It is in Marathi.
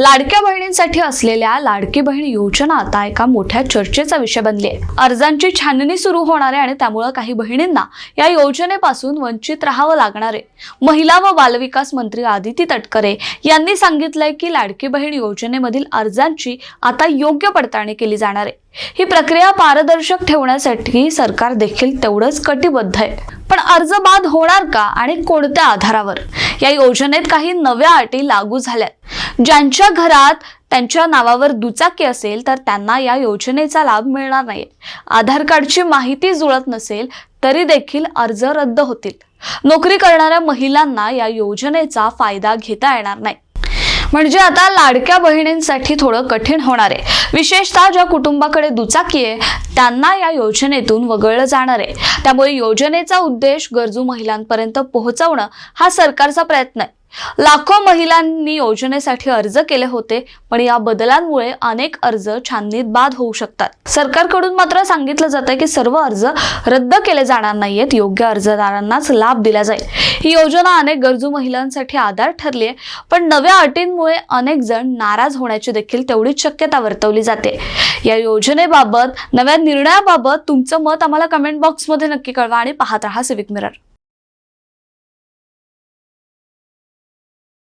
लाडक्या बहिणींसाठी असलेल्या लाडकी बहीण योजना आता एका मोठ्या चर्चेचा विषय बनली आहे. अर्जांची छाननी सुरू होणार आहे आणि त्यामुळे काही बहिणींना या योजनेपासून वंचित राहावं लागणार आहे. महिला व बालविकास मंत्री आदिती तटकरे यांनी सांगितलंय की लाडकी बहीण योजनेमधील अर्जांची आता योग्य पडताळणी केली जाणार आहे. ही प्रक्रिया पारदर्शक ठेवण्यासाठी सरकार देखील तेवढंच कटिबद्ध आहे. पण अर्ज बाद होणार का आणि कोणत्या आधारावर? या योजनेत काही नव्या अटी लागू झाल्यात. ज्यांच्या घरात त्यांच्या नावावर दुचाकी असेल तर त्यांना या योजनेचा लाभ मिळणार नाही. आधार कार्डची माहिती जुळत नसेल तरी देखील अर्ज रद्द होतील. नोकरी करणाऱ्या महिलांना या योजनेचा फायदा घेता येणार नाही. म्हणजे आता लाडक्या बहिणींसाठी थोडं कठीण होणार आहे. विशेषतः ज्या कुटुंबाकडे दुचाकी आहे त्यांना या योजनेतून वगळलं जाणार आहे. त्यामुळे योजनेचा उद्देश गरजू महिलांपर्यंत पोहोचवणं हा सरकारचा प्रयत्न आहे. लाखो महिलांनी योजनेसाठी अर्ज केले होते पण या बदलांमुळे अनेक अर्ज छाननीत बाद होऊ शकतात. सरकारकडून मात्र सांगितलं जातंय की सर्व अर्ज रद्द केले जाणार नाहीयेत योग्य अर्जदारांनाच लाभ दिला जाईल. ही योजना अनेक गरजू महिलांसाठी आधार ठरली आहे पण नव्या अटींमुळे अनेक जण नाराज होण्याची देखील तेवढीच शक्यता वर्तवली जाते. या योजनेबाबत नव्या निर्णयाबाबत तुमचं मत आम्हाला कमेंट बॉक्समध्ये नक्की कळवा आणि पाहत राहा सिविक मिरर